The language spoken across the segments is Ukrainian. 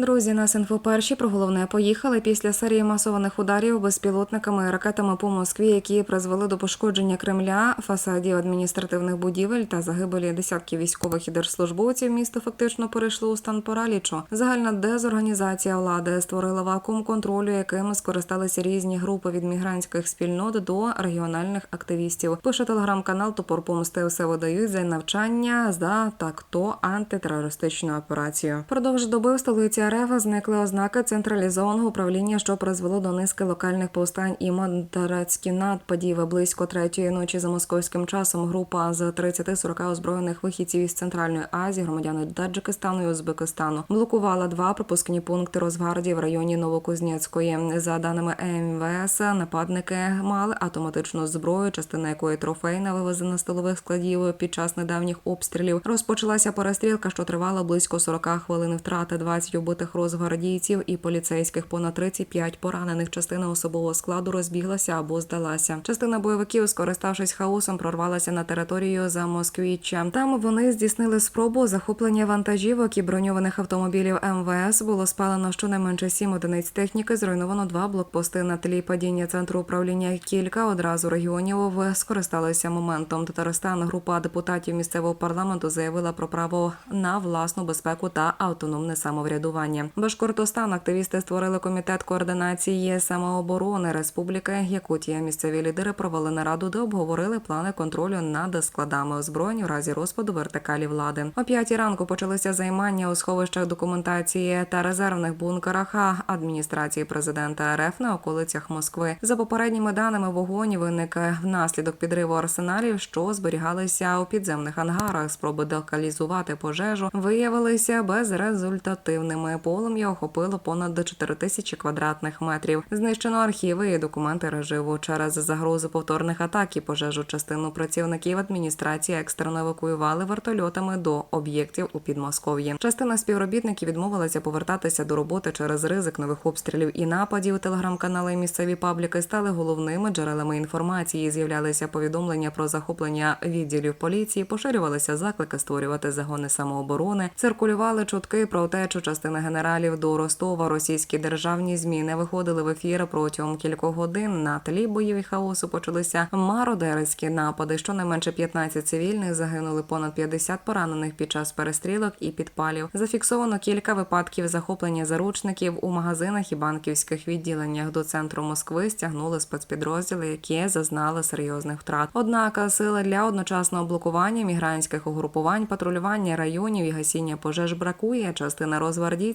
Друзі, нас інфоперші про головне поїхали після серії масованих ударів безпілотниками і ракетами по Москві, які призвели до пошкодження Кремля, фасадів адміністративних будівель та загибелі десятків військових і держслужбовців. Місто фактично перейшло у стан паралічу. Загальна дезорганізація влади створила вакуум контролю, яким скористалися різні групи від мігрантських спільнот до регіональних активістів. Пише телеграм-канал Топор помсти все видають за навчання за так то антитерористичну операцію. Продовж доби в столиці РФ зникли ознаки централізованого управління, що призвело до низки локальних повстань і мандатські нападів. Близько третьої ночі за московським часом група з 30-40 озброєних вихідців із центральної Азії, громадяни Таджикистану і Узбекистану, блокувала два пропускні пункти Росгвардії в районі Новокузнєцької. За даними МВС, нападники мали автоматичну зброю, частина якої трофейна вивезена з столових складів під час недавніх обстрілів. Розпочалася перестрілка, що тривала близько 40 хвилин. Втрати 20 убитих розгвардійців і поліцейських, понад 35 поранених. Частина особового складу розбіглася або здалася. Частина бойовиків, скориставшись хаосом, прорвалася на територію за Москвіччя. Там вони здійснили спробу захоплення вантажівок і броньованих автомобілів МВС. Було спалено щонайменше сім одиниць техніки. Зруйновано два блокпости на тлі падіння центру управління. Кілька одразу регіонів скористалися моментом. Татарстан група депутатів місцевого парламенту заявила про право на власну безпеку та автономне самоврядування. Башкортостан активісти створили комітет координації самооборони Республіки Якутія. Місцеві лідери провели нараду, де обговорили плани контролю над складами озброєнь у разі розпаду вертикалі влади. О п'ятій ранку почалися займання у сховищах документації та резервних бункерах адміністрації президента РФ на околицях Москви. За попередніми даними, вогонь виник внаслідок підриву арсеналів, що зберігалися у підземних ангарах. Спроби локалізувати пожежу виявилися безрезультативними. Полум'я охопило понад 4 тисячі квадратних метрів. Знищено архіви і документи режиму через загрозу повторних атак і пожежу. Частину працівників адміністрації екстрено евакуювали вертольотами до об'єктів у Підмосков'ї. Частина співробітників відмовилася повертатися до роботи через ризик нових обстрілів і нападів. Телеграм-канали і місцеві пабліки стали головними джерелами інформації. З'являлися повідомлення про захоплення відділів поліції, поширювалися заклики створювати загони самооборони, циркулювали чутки про втечу частини генералів до Ростова. Російські державні змі не виходили в ефір протягом кількох годин. На тлі боїв і хаосу почалися мародерські напади. Щонайменше 15 цивільних загинули, понад 50 поранених під час перестрілок і підпалів. Зафіксовано кілька випадків захоплення заручників у магазинах і банківських відділеннях. До центру Москви стягнули спецпідрозділи, які зазнали серйозних втрат. Однак сили для одночасного блокування мігрантських угрупувань, патрулювання районів і гасіння пожеж бракує. Частина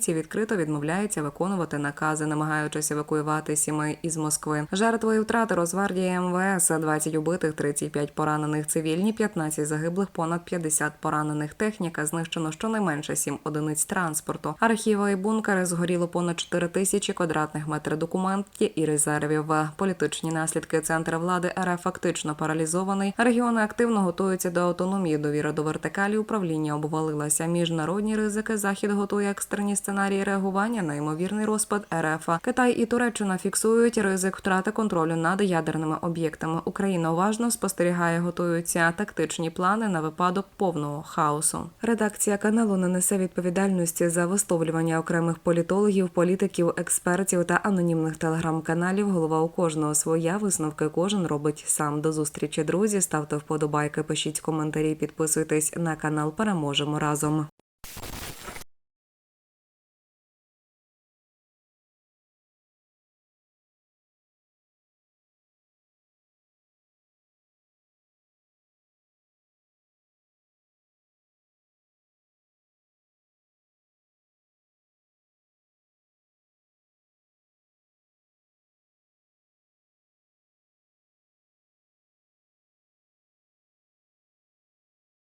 розгвардійців відкрито відмовляється виконувати накази, намагаючись евакуювати сімей із Москви. Жертви і втрати Росгвардії МВС 20 убитих, 35 поранених цивільні, 15 загиблих, понад 50 поранених. Техніка знищено щонайменше 7 одиниць транспорту. Архіви і бункери згоріло понад 4 тисячі квадратних метрів документів і резервів. Політичні наслідки центра влади РФ фактично паралізований. Регіони активно готуються до автономії. Довіра до вертикалі управління обвалилася. Міжнародні ризики. Захід готує екстрені сценарії реагування на ймовірний розпад РФ. Китай і Туреччина фіксують ризик втрати контролю над ядерними об'єктами. Україна уважно спостерігає, готуються тактичні плани на випадок повного хаосу. Редакція каналу не несе відповідальності за висловлювання окремих політологів, політиків, експертів та анонімних телеграм-каналів. Голова у кожного своя висновки кожен робить сам. До зустрічі, друзі. Ставте вподобайки, пишіть коментарі, підписуйтесь на канал. Переможемо разом.